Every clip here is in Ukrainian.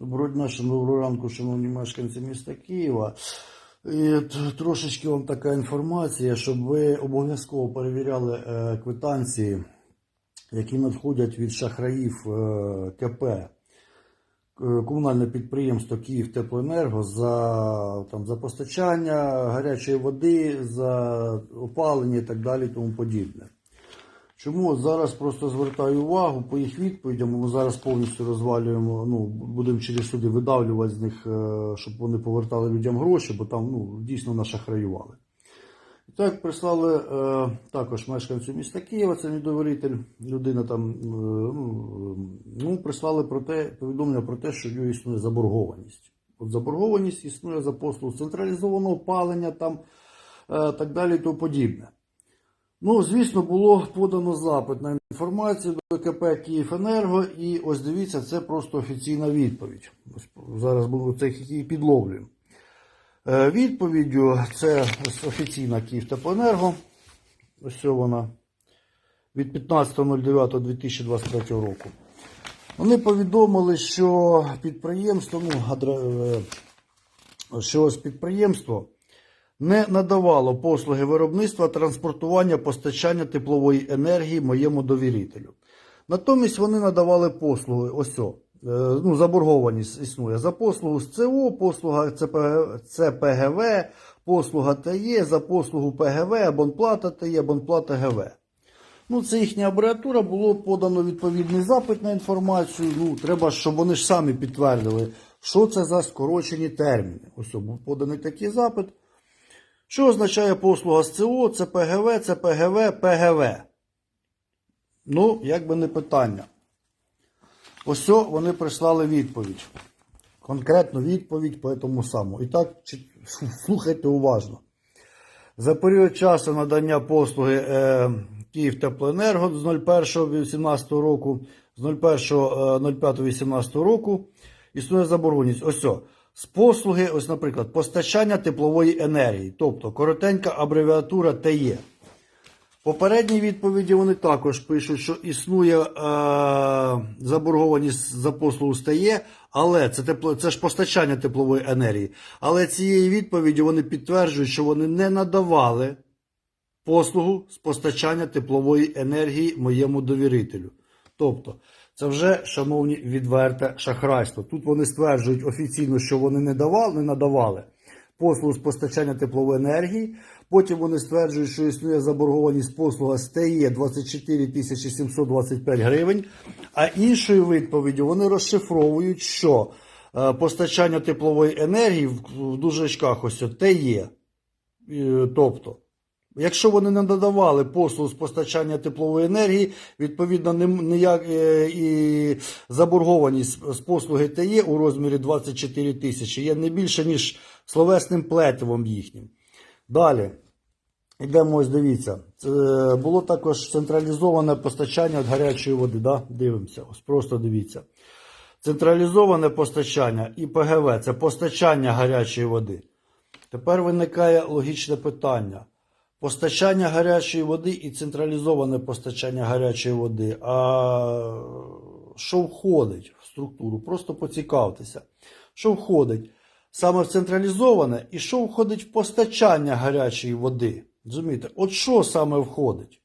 Доброго дня, доброго ранку, шановні мешканці міста Києва. І трошечки вам така інформація, щоб ви обов'язково перевіряли е, квитанції, які надходять від шахраїв е, КП. Е, Комунальне підприємство Київ Теплоенерго за, там, за постачання гарячої води, за опалення і так далі тому подібне. Чому зараз просто звертаю увагу по їх відповідям. Ми зараз повністю розвалюємо, ну будемо через суди видавлювати з них, е, щоб вони повертали людям гроші, бо там ну дійсно нашахраювали. І так прислали е, також мешканцю міста Києва, це недовіритель, людина там е, ну, ну прислали про те повідомлення про те, що в нього існує заборгованість. От заборгованість існує за послугу централізованого опалення, там е, так далі і тому подібне. Ну, звісно, було подано запит на інформацію до КП Київенерго, і ось дивіться, це просто офіційна відповідь. Ось зараз було це її підловлюємо. Е, Відповіддю це офіційна Київтеплоенерго. Ось вона від 15.09.2023 року. Вони повідомили, що підприємство, ну, е, що ось підприємство не надавало послуги виробництва, транспортування, постачання теплової енергії моєму довірителю. Натомість вони надавали послуги, ось о, е, ну, заборгованість існує за послугу з ЦО, послуга ЦПГ, ЦПГВ, послуга ТЕ, за послугу ПГВ, абонплата ТЕ, абонплата ГВ. Ну, це їхня абревіатура, було подано відповідний запит на інформацію. Ну, треба, щоб вони ж самі підтвердили, що це за скорочені терміни. Ось був поданий такий запит. Що означає послуга з ЦО, це ПГВ, це ПГВ, ПГВ. Ну, якби не питання. Ось вони прислали відповідь. Конкретну відповідь по тому самому. І так, слухайте уважно. За період часу надання послуги е, Київтеплоенерго з 01.18 року, з 01.05.18 року існує заборгованість. Ось з послуги, ось, наприклад, постачання теплової енергії, тобто коротенька абревіатура ТЕ. Попередній відповіді вони також пишуть, що існує е, заборгованість за послугу стає, але це тепло, це ж постачання теплової енергії. Але цієї відповіді вони підтверджують, що вони не надавали послугу з постачання теплової енергії моєму довірителю. Тобто, це вже, шановні, відверте шахрайство. Тут вони стверджують офіційно, що вони не давали, не надавали послугу з постачання теплової енергії. Потім вони стверджують, що існує заборгованість послуга ТЕ 24 тисячі 725 гривень. А іншою відповіддю вони розшифровують, що е, постачання теплової енергії в, дужечках ось ТЕ. Е, Тобто, Якщо вони не надавали послуг з постачання теплової енергії, відповідно, ніяк е, і заборгованість з послуги ТЕ у розмірі 24 тисячі є не більше, ніж словесним плетивом їхнім. Далі. Йдемо, ось дивіться. Це було також централізоване постачання від гарячої води. Да? Дивимося, ось просто дивіться. Централізоване постачання і ПГВ це постачання гарячої води. Тепер виникає логічне питання. Постачання гарячої води і централізоване постачання гарячої води. А що входить в структуру? Просто поцікавтеся. Що входить саме в централізоване і що входить в постачання гарячої води? Розумієте? От що саме входить?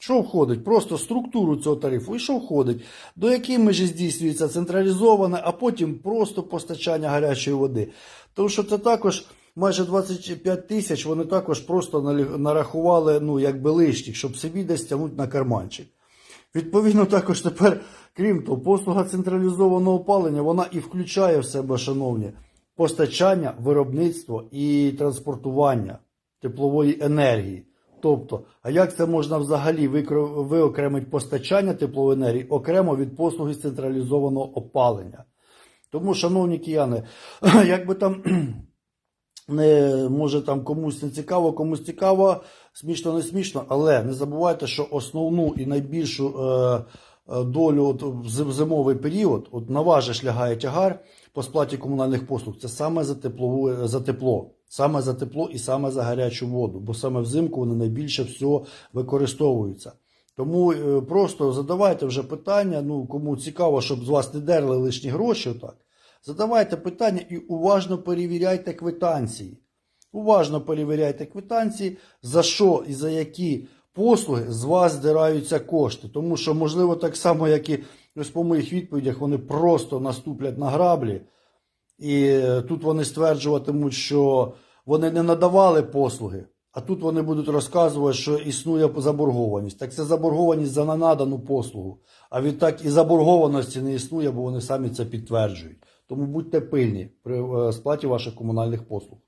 Що входить? Просто структуру цього тарифу. І що входить? До якої межі здійснюється централізоване, а потім просто постачання гарячої води. Тому що це також майже 25 тисяч, вони також просто нарахували, ну, якби лишніх, щоб собі десь тягнути на карманчик. Відповідно, також тепер, крім того, послуга централізованого опалення, вона і включає в себе, шановні, постачання, виробництво і транспортування теплової енергії. Тобто, а як це можна взагалі виокремити постачання теплової енергії окремо від послуги централізованого опалення? Тому, шановні кияни, як би там не може там комусь не цікаво, комусь цікаво, смішно, не смішно, але не забувайте, що основну і найбільшу е, е, долю от, в зимовий період, от на вас же ж лягає тягар по сплаті комунальних послуг, це саме за, теплову, за тепло. Саме за тепло і саме за гарячу воду, бо саме взимку вони найбільше всього використовуються. Тому е, просто задавайте вже питання. Ну, кому цікаво, щоб з вас не дерли лишні гроші, отак. Задавайте питання і уважно перевіряйте квитанції. Уважно перевіряйте квитанції, за що і за які послуги з вас здираються кошти. Тому що, можливо, так само, як і ось по моїх відповідях, вони просто наступлять на граблі. І е, тут вони стверджуватимуть, що вони не надавали послуги, а тут вони будуть розказувати, що існує заборгованість. Так це заборгованість за ненадану послугу. А відтак і заборгованості не існує, бо вони самі це підтверджують. Тому будьте пильні при е, сплаті ваших комунальних послуг.